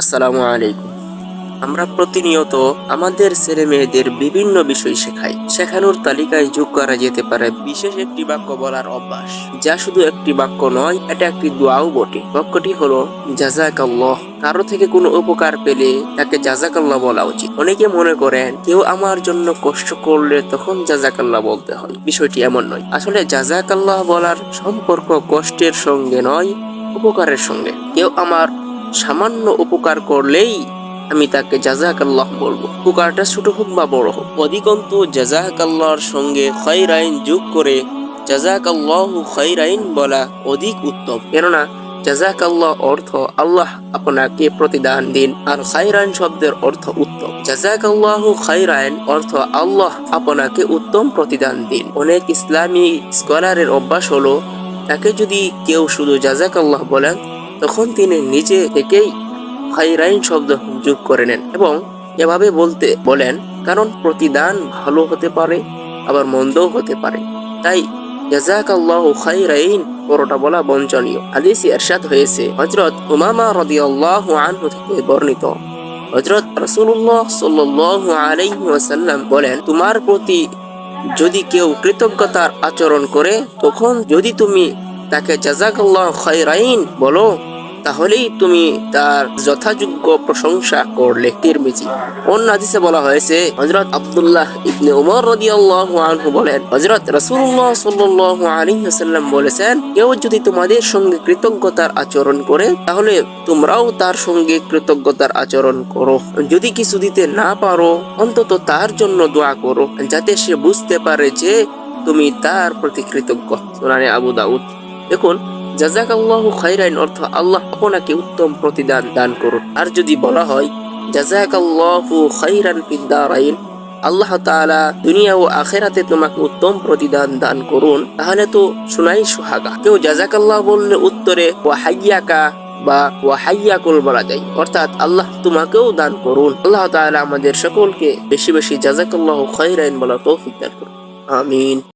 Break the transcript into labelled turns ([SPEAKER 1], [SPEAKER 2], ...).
[SPEAKER 1] আসসালামু আলাইকুম। আমরা প্রতিনিয়ত আমাদের ছেলে মেয়েদের বিভিন্ন বিষয় শেখাই। শেখানোর তালিকায় যোগ করা যেতে পারে বিশেষ একটি বাক্য বলার অভ্যাস, যা শুধু একটি বাক্য নয়, এটা একটি দোয়াও বটে। বাক্যটি হলো জাজাকাল্লাহ কারও থেকে কোনো উপকার পেলে তাকে জাজাকাল্লাহ বলা উচিত। অনেকে মনে করেন, কেউ আমার জন্য কষ্ট করলে তখন জাজাকাল্লাহ বলতে হয়। বিষয়টি এমন নয়। আসলে জাজাকাল্লাহ বলার সম্পর্ক কষ্টের সঙ্গে নয়, উপকারের সঙ্গে। কেউ আমার সামান্য উপকার করলেই আমি তাকে জাজাক আল্লাহ বলব। উপকারটা ছোট হোক বা বড় হোক। অধিকন্তু জাজাক আল্লাহর সঙ্গে খৈরাইন যোগ করে জাজাক আল্লাহ খৈরাইন বলা অধিক উত্তম। কেননা জাজাক আল্লাহ অর্থ আল্লাহ আপনাকে প্রতিদান দিন, আর খাইরাইন শব্দের অর্থ উত্তম। জাজাক আল্লাহ খাইরাইন অর্থ আল্লাহ আপনাকে উত্তম প্রতিদান দিন। অনেক ইসলামী স্কলারের অভ্যাস হলো, তাকে যদি কেউ শুধু জাজাক আল্লাহ বলেন তখন তিনি নিজে থেকেই খাইরাইন শব্দ যোগ করে নেন এবং এভাবে বলতে বলেন, কারণ প্রতিদান ভালো হতে পারে, আবার মন্দও হতে পারে। তাই খাইরাইন পরোটা বলা বঞ্চনীয়। এরশাদ হয়েছে হজরত উমামা বর্ণিত। বলেন, তোমার প্রতি যদি কেউ কৃতজ্ঞতার আচরণ করে, তখন যদি তুমি তাকে জাজাকাল্লাহ খায়রাইন বলো, তাহলেই তুমি তার যথাযোগ্য প্রশংসা করলে। তিরমিজি। অন্য হাদিসে বলা হয়েছে, হযরত আব্দুল্লাহ ইবনে উমর রাদিয়াল্লাহু আনহু বলেন, হযরত রাসূলুল্লাহ সাল্লাল্লাহু আলাইহি ওয়াসাল্লাম বলেছেন, কেউ যদি তোমাদের সঙ্গে কৃতজ্ঞতার আচরণ করে, তাহলে তোমরাও তার সঙ্গে কৃতজ্ঞতার আচরণ করো। যদি কিছু দিতে না পারো, অন্তত তার জন্য দোয়া করো, যাতে সে বুঝতে পারে যে তুমি তার প্রতি কৃতজ্ঞ। সুনানে আবু দাউদ। দেখুন জাজাক আল্লাহ খাইরাইন অর্থ আল্লাহ আপনাকে উত্তম প্রতিদান দান করুন। আর যদি বলা হয় জাজাক আল্লাহ খাইরান ফিদ্দারাইন আল্লাহ তাআলা দুনিয়া ও আখেরাতে তোমাকে উত্তম প্রতিদান দান করুন, তাহলে তো শোনাই সুহাগা। কেউ জাজাক আল্লাহ বললে উত্তরে ও হাইয়াকা বা ও হাইয়াকুল বলা যায় অর্থাৎ আল্লাহ তোমাকেও দান করুন। আল্লাহ তাআলা আমাদের সকলকে বেশি বেশি জাজাক আল্লাহ খাইরাইন বলা তৌফিক দান করুন। আমিন।